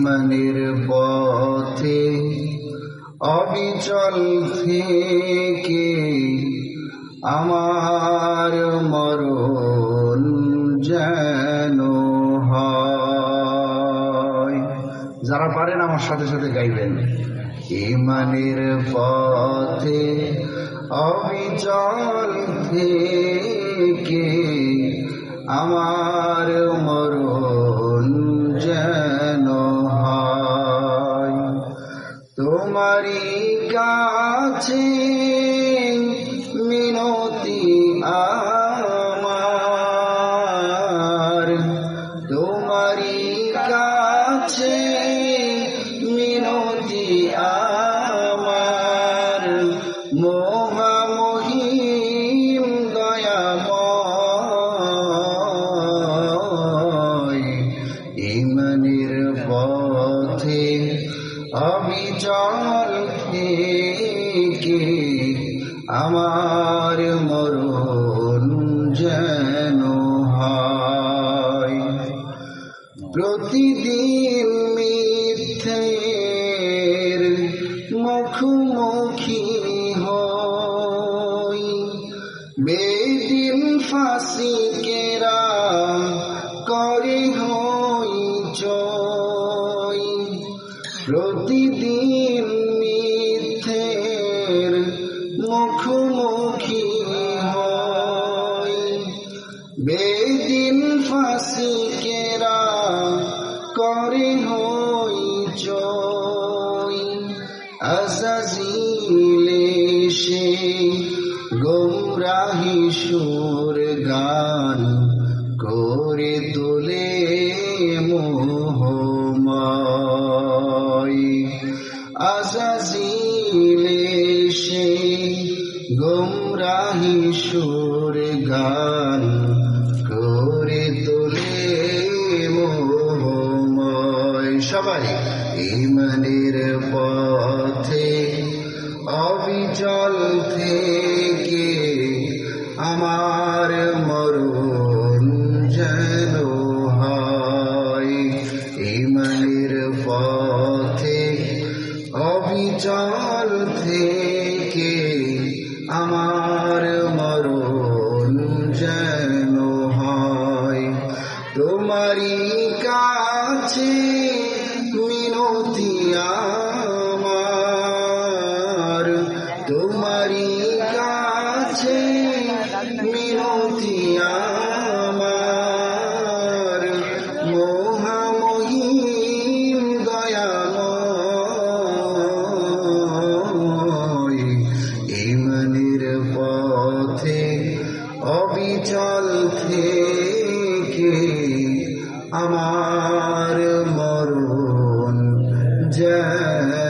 ইমানের পথে অবিচল থেকে আমার মরণ যেন যারা পারেন আমার সাথে সাথে গাইবেন। ইমানের পথে অবিচল থেকে আমার তোমারই কাছে মিনতি আমার। তোমারি কাছে অবিচল থেকে আমার মরণ যেন হয়। প্রতিদিন মিথ্যের মুখোমুখি হই বেদিন ফাঁসিকেরা করে প্রতিদিন মিথ্যের মুখোমুখি হই বেদিন ফাঁসিকেরা করে হই জয়। আজাজিলে সে গোমরাহি সুর গান করে তোলে মোহময়। আজাজিলে সে গোমরাহি সুর গান করে তোলে মোহময়। সবাই ইমানের পথে অবিচল থেকে আমার অবিচল থেকে আমার মরণ যেন হয়। তোমারই কাছে আমার মরণ যেন